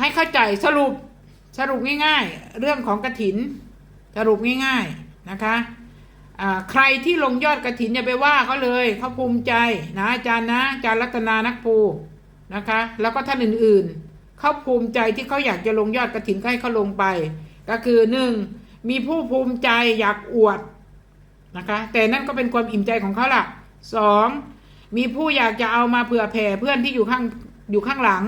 ให้เข้าใจสรุปสรุปง่ายๆ เรื่องของกระถิน สรุปง่ายๆนะคะใครที่ลงยอดกระถินอย่าไปว่าเขาเลยเขาภูมิใจนะอาจารย์นะอาจารย์รัตนานักปูนะคะ แล้วก็ท่านอื่นๆเขาภูมิใจที่เขาอยากจะลงยอดกระถินก็ให้เขาลงไป ก็คือหนึ่งมีผู้ภูมิใจอยากอวดนะคะ แต่นั่นก็เป็นความอิ่มใจของเขาล่ะสองมีผู้อยากจะเอามาเผื่อแผ่เพื่อนที่อยู่ข้างอยู่ข้างหลัง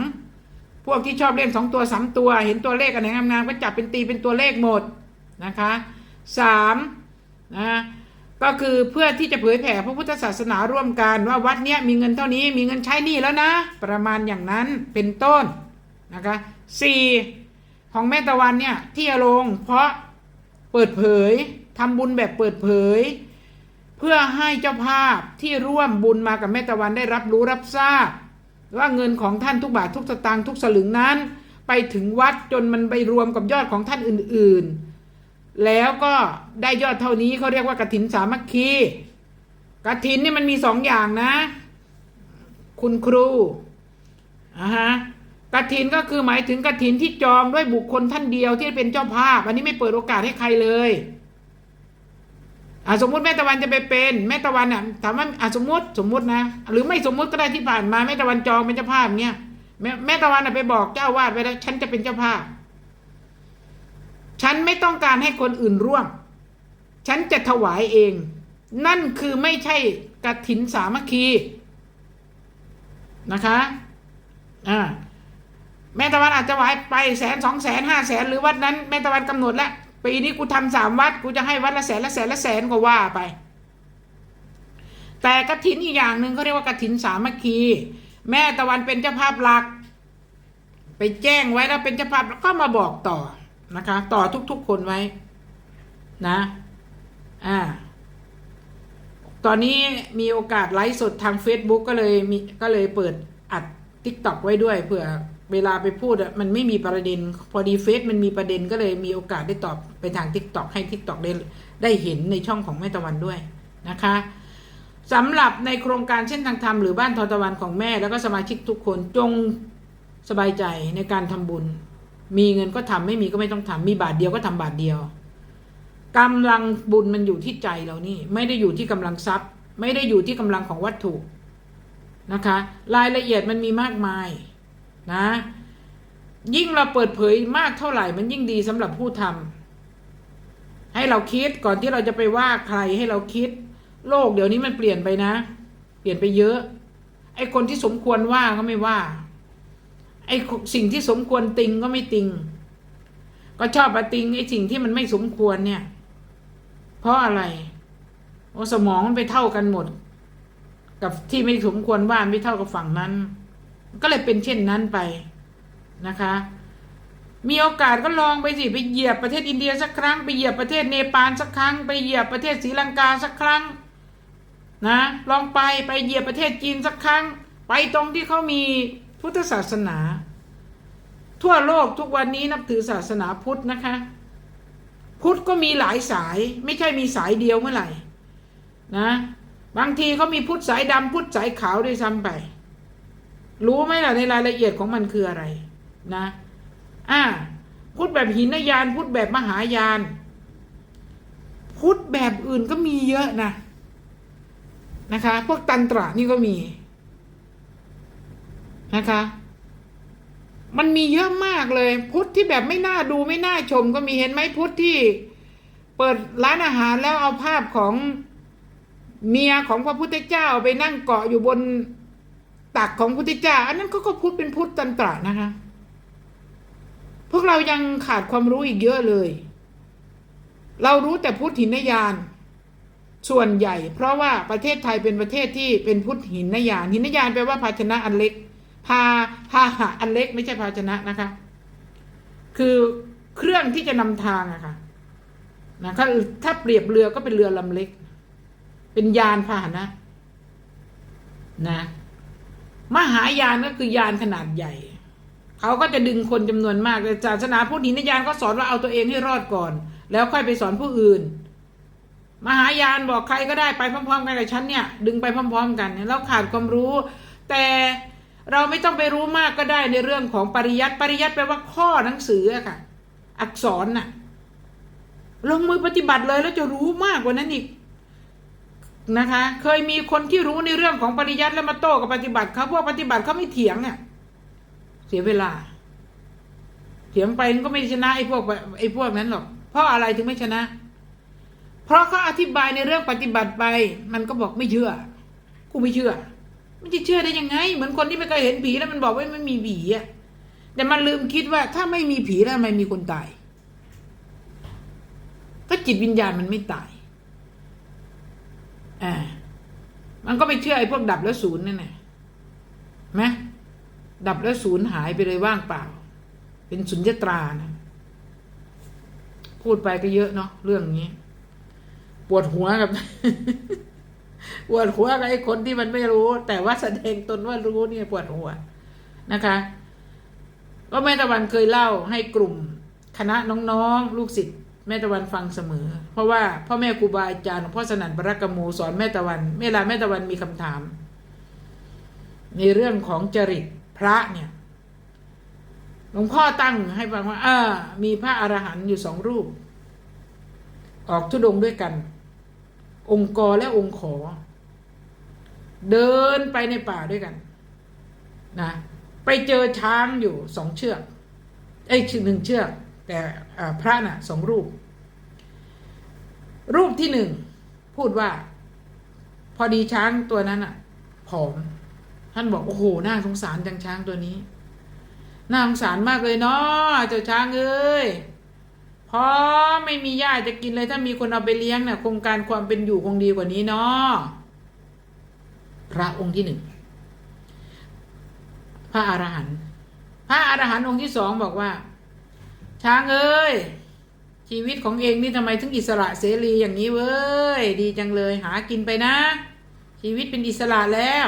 พวกที่ชอบเล่นสองตัวสามตัว เห็นตัวเลขอันไหนงามๆก็จับเป็นตีเป็นตัวเลขหมดนะคะสามนะก็คือเพื่อที่จะเผยแผ่พระพุทธศาสนาร่วมกันว่าวัดเนี้ยมีเงินเท่านี้มีเงินใช้หนี้แล้วนะ ประมาณอย่างนั้นเป็นต้นนะคะสี่ของแม่ตะวันเนี่ยที่จะลงเพราะเปิดเผยทำบุญแบบเปิดเผย เพื่อให้เจ้าภาพที่ร่วมบุญมากับแม่ตะวันได้รับรู้รับทราบ ว่าเงินของท่านทุกบาททุกสตางค์ทุกสลึงนั้น ไปถึงวัดจนมันไปรวมกับยอดของท่านอื่นๆ แล้วก็ได้ยอดเท่านี้เขาเรียกว่ากฐินสามัคคีกฐินนี่มันมีสองอย่างนะ คุณครูอ่าฮะกฐินก็คือหมายถึงกฐินที่จองด้วยบุคคลท่านเดียวที่เป็นเจ้าภาพ อันนี้ไม่เปิดโอกาสให้ใครเลย อ่าสมมติแม่ตะวันจะไปเป็นแม่ตะวันอะถามว่าอ่าสมมติสมมตินะ หรือไม่สมมติก็ได้ที่ผ่านมาแม่ตะวันจองเป็นเจ้าภาพเนี่ยแม่แม่ตะวันอะไปบอกเจ้าวาดไว้แล้วฉันจะเป็นเจ้าภาพ ฉันไม่ต้องการให้คนอื่นร่วม ฉันจะถวายเอง นั่นคือไม่ใช่กฐินสามัคคีนะคะอ่าแม่ตะวันอาจจะถวไปแสนสองแสนห้าแสนหรือวัดนั้นแม่ตะวันกำหนดแล้ว ปีนี้กูทำสามวัดกูจะให้วัดละแสนละแสนละแสนก็ว่าไป แต่กฐินอีกอย่างหนึ่งเขาเรียกว่ากฐินสามัคคี แม่ตะวันเป็นเจ้าภาพหลัก ไปแจ้งไว้แล้วเป็นเจ้าภาพแล้วก็มาบอกต่อนะคะ ต่อทุกๆคนไว้นะอ่าตอนนี้มีโอกาสไลฟ์สดทาง Facebook ก็เลยมีก็เลยเปิดอัด t ิ k t o k ไว้ด้วยเผื่อ เวลาไปพูดอะมันไม่มีประเด็น พอดีเฟซมันมีประเด็นก็เลยมีโอกาสได้ตอบไปทาง t ิ k t o k ให้ t ิ k t o k ได้ได้เห็นในช่องของแม่ตะวันด้วยนะคะสำหรับในโครงการเช่นทางธรรมหรือบ้านทอตะวันของแม่ แล้วก็สมาชิกทุกคนจงสบายใจในการทำบุญ มีเงินก็ทำไม่มีก็ไม่ต้องทำมีบาทเดียวก็ทำบาทเดียวกำลังบุญมันอยู่ที่ใจเรานี่ ไม่ได้อยู่ที่กำลังทรัพย์ ไม่ได้อยู่ที่กำลังของวัตถุนะคะ รายละเอียดมันมีมากมาย นะ ยิ่งเราเปิดเผยมากเท่าไหร่มันยิ่งดีสำหรับผู้ทำให้เราคิดก่อนที่เราจะไปว่าใครให้เราคิด โลกเดี๋ยวนี้มันเปลี่ยนไปนะ เปลี่ยนไปเยอะ ไอ้คนที่สมควรว่าก็ไม่ว่า ไอ้สิ่งที่สมควรติงก็ไม่ติง ก็ชอบมาติงไอ้สิ่งที่มันไม่สมควรเนี่ย เพราะอะไรโอ้สมองมันไปเท่ากันหมด กับที่ไม่สมควรว่าไม่เท่ากับฝั่งนั้น ก็เลยเป็นเช่นนั้นไปนะคะ มีโอกาสก็ลองไปสิไปเหยียบประเทศอินเดียสักครั้งไปเหยียบประเทศเนปาลสักครั้งไปเหยียบประเทศศรีลังกาสักครั้งนะลองไปไปเหยียบประเทศจีนสักครั้ง ไปตรงที่เขามีพุทธศาสนา ทั่วโลกทุกวันนี้นับถือศาสนาพุทธนะคะ พุทธก็มีหลายสายไม่ใช่มีสายเดียวเมื่อไหร่นะบางทีเขามีพุทธสายดำพุทธสายขาวด้วยซ้ำไป รู้ไหมล่ะในรายละเอียดของมันคืออะไรนะ อ่าพุทธแบบหินยานพุทธแบบมหายาน พุทธแบบอื่นก็มีเยอะนะนะคะ พวกตันตระนี่ก็มีนะคะ มันมีเยอะมากเลย พุทธที่แบบไม่น่าดูไม่น่าชม ก็มีเห็นไหมพุทธที่ เปิดร้านอาหารแล้วเอาภาพของเมียของพระพุทธเจ้าไปนั่งเกาะอยู่บน ตักของพุทธเจ้า อันนั้นก็ก็พุทธเป็นพุทธตันตระนะคะ พวกเรายังขาดความรู้อีกเยอะเลย เรารู้แต่พุทธหินยาน ส่วนใหญ่ เพราะว่าประเทศไทยเป็นประเทศที่เป็นพุทธหินยาน หินยานแปลว่าภาชนะอันเล็กพาพาหะอันเล็กไม่ใช่ภาชนะนะคะ คือเครื่องที่จะนำทางอะค่ะนะคะถ้าเปรียบเรือก็เป็นเรือลำเล็ก เป็นยานพาหนะ นะ มหายานก็คือยานขนาดใหญ่ เขาก็จะดึงคนจำนวนมากแต่ศาสนาพุทธหินยานก็สอนว่าเอาตัวเองให้รอดก่อน แล้วค่อยไปสอนผู้อื่น มหายานบอกใครก็ได้ไปพร้อมๆกันกับฉันเนี่ย ดึงไปพร้อม ๆ กันเนี่ยเราขาดความรู้ แต่เราไม่ต้องไปรู้มากก็ได้ในเรื่องของปริยัติปริยัติแปลว่าข้อหนังสืออะค่ะ อักษรน่ะ ลงมือปฏิบัติเลยแล้วจะรู้มากกว่านั้นอีก นะคะ เคยมีคนที่รู้ในเรื่องของปริยัติแล้วมาโต้กับปฏิบัติเขาพวกปฏิบัติเขาไม่เถียงเนี่ยเสียเวลา เถียงไปก็ไม่ชนะไอ้พวกไอ้พวกนั้นหรอกเพราะอะไรถึงไม่ชนะ เพราะเขาอธิบายในเรื่องปฏิบัติไป มันก็บอกไม่เชื่อกูไม่เชื่อมันจะเชื่อได้ยังไง เหมือนคนที่ไม่เคยเห็นผีแล้วมันบอกว่าไม่มีผีอะแต่มันลืมคิดว่าถ้าไม่มีผีแล้วทำไมมีคนตาย ก็จิตวิญญาณมันไม่ตาย อ่ามันก็ไม่เชื่อไอ้พวกดับแล้วศูนย์นั่นแหละไหมดับแล้วศูนย์หายไปเลยว่างเปล่า เป็นสุญญตรานะพูดไปก็เยอะเนาะเรื่องนี้ ปวดหัวกับ ปวดหัวกับไอ้คนที่มันไม่รู้ แต่ว่าแสดงตนว่ารู้เนี่ยปวดหัวนะคะก็แม่ตะวันเคยเล่าให้กลุ่ม คณะน้องๆ ลูกศิษย์ แม่ตะวันฟังเสมอ เพราะว่าพ่อแม่ครูบาอาจารย์หลวงพ่อสนั่นบรักกโมสอนแม่ตะวันเวลาแม่ตะวันมีคำถาม ในเรื่องของจริตพระเนี่ยหลวงพ่อตั้งให้ฟังว่าอ่ามีพระอรหันต์อยู่สองรูป ออกทุดงด้วยกัน องค์กรและองค์ขอ เดินไปในป่าด้วยกัน นะ ไปเจอช้างอยู่สองเชือกเอ้หนึ่งเชือก แต่พระน่ะสองรูป รูปที่หนึ่งพูดว่า พอดีช้างตัวนั้นอะผอม ท่านบอกโอ้โหน่าสงสารจังช้างตัวนี้น่าสงสารมากเลยเนาะเจ้าช้างเอ้ยพอไม่มีหญ้าจะกินเลยถ้ามีคนเอาไปเลี้ยงเนี่ยโครงการความเป็นอยู่คงดีกว่านี้เนาะพระองค์ที่หนึ่งพระอรหันต์พระอรหันต์องค์ที่สองบอกว่า ช้างเอ้ย ชีวิตของเองนี่ทำไมถึงอิสระเสรีอย่างนี้เว้ย ดีจังเลยหากินไปนะ ชีวิตเป็นอิสระแล้ว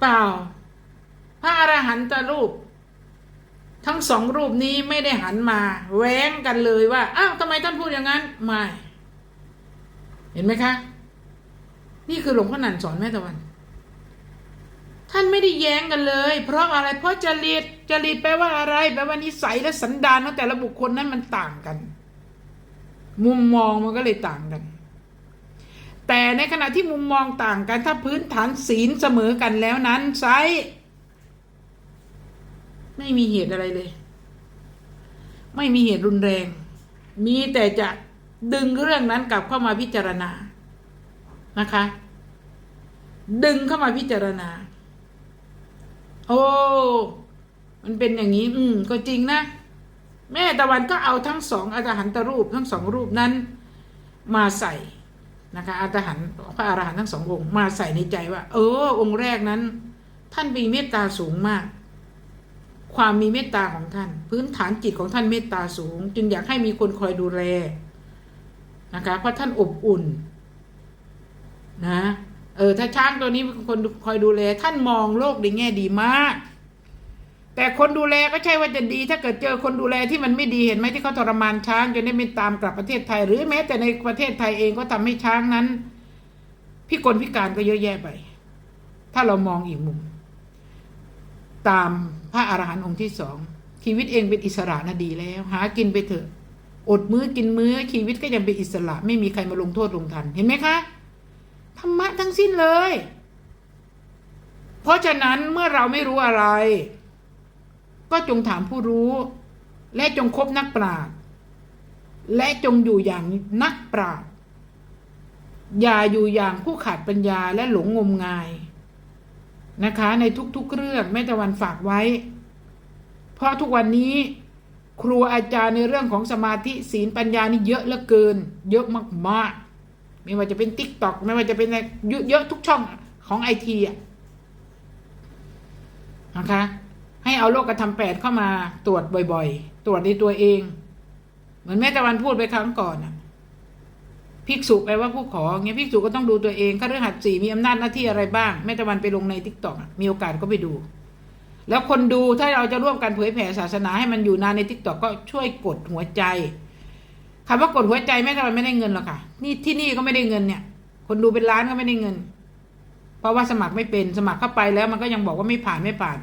เปล่า พระอรหันตรูป ทั้งสองรูปนี้ไม่ได้หันมาแว้งกันเลยว่า อ้าวทำไมท่านพูดอย่างนั้น ไม่ เห็นไหมคะ นี่คือหลวงพ่อหนันสอนแม่ตะวัน ท่านไม่ได้แย้งกันเลย เพราะอะไร เพราะจริตจริตแปลว่าอะไร แปลว่านิสัยและสันดานของแต่ละบุคคลนั้นมันต่างกัน มุมมองมันก็เลยต่างกัน แต่ในขณะที่มุมมองต่างกัน ถ้าพื้นฐานศีลเสมอกันแล้วนั้นไซไม่มีเหตุอะไรเลย ไม่มีเหตุรุนแรง มีแต่จะดึงเรื่องนั้นกลับเข้ามาพิจารณานะคะ ดึงเข้ามาพิจารณา โอ้มันเป็นอย่างนี้ อืม ก็จริงนะ แม่ตะวันก็เอาทั้งสองอาตหันตรูปทั้งสองรูปนั้น มาใส่นะคะอาตหันพระอรหันต์ทั้งสององค์มาใส่ในใจว่า เออ องค์แรกนั้น ท่านมีเมตตาสูงมาก ความมีเมตตาของท่าน พื้นฐานจิตของท่านเมตตาสูง จึงอยากให้มีคนคอยดูแลนะคะเพราะท่านอบอุ่น นะ เออถ้าช้างตัวนี้เป็นคนคอยดูแล ท่านมองโลกในแง่ดีมาก แต่คนดูแลก็ใช่ว่าจะดี ถ้าเกิดเจอคนดูแลที่มันไม่ดีเห็นไหมที่เขาทรมานช้างจนได้ไม่ตามกลับประเทศไทย หรือแม้แต่ในประเทศไทยเองก็ทำให้ช้างนั้นพิกลพิการก็เยอะแยะไป ถ้าเรามองอีกมุม ตามพระอรหันต์องค์ที่สองชีวิตเองเป็นอิสระนะดีแล้ว หากินไปเถอะ อดมื้อกินมื้อชีวิตก็ยังเป็นอิสระ ไม่มีใครมาลงโทษลงทันเห็นไหมคะ ธรรมะทั้งสิ้นเลย เพราะฉะนั้นเมื่อเราไม่รู้อะไร ก็จงถามผู้รู้ และจงคบนักปราชญ์และจงอยู่อย่างนักปราชญ์อย่าอยู่อย่างผู้ขาดปัญญาและหลงงมงาย นะคะ ในทุกๆเรื่องแม่ตะวันฝากไว้ เพราะทุกวันนี้ครูอาจารย์ในเรื่องของสมาธิศีลปัญญานี่เยอะเหลือเกิน เยอะมากๆ ไม่ว่าจะเป็นติ๊กต็อกไม่ว่าจะเป็นอะเยอะทุกช่องของไอทีอะนะคะให้เอาโลกกระทำแปดเข้ามาตรวจบ่อยๆ ตรวจในตัวเอง เหมือนแม่ตะวันพูดไปครั้งก่อนอะภิกษุแปลว่าผู้ขอเงี้ยภิกษุก็ต้องดูตัวเองข้าเรื่องหัดสี่มีอำนาจหน้าที่อะไรบ้าง แม่ตะวันไปลงในทิกตอกมีโอกาสก็ไปดู แล้วคนดูถ้าเราจะร่วมกันเผยแผ่ศาสนาให้มันอยู่นานในทิกตอกก็ช่วยกดหัวใจ คำว่ากดหัวใจแม่ตะวันไม่ได้เงินหรอกค่ะ นี่ที่นี่ก็ไม่ได้เงินเนี่ย คนดูเป็นล้านก็ไม่ได้เงิน เพราะว่าสมัครไม่เป็นสมัครเข้าไปแล้วมันก็ยังบอกว่าไม่ผ่านไม่ผ่าน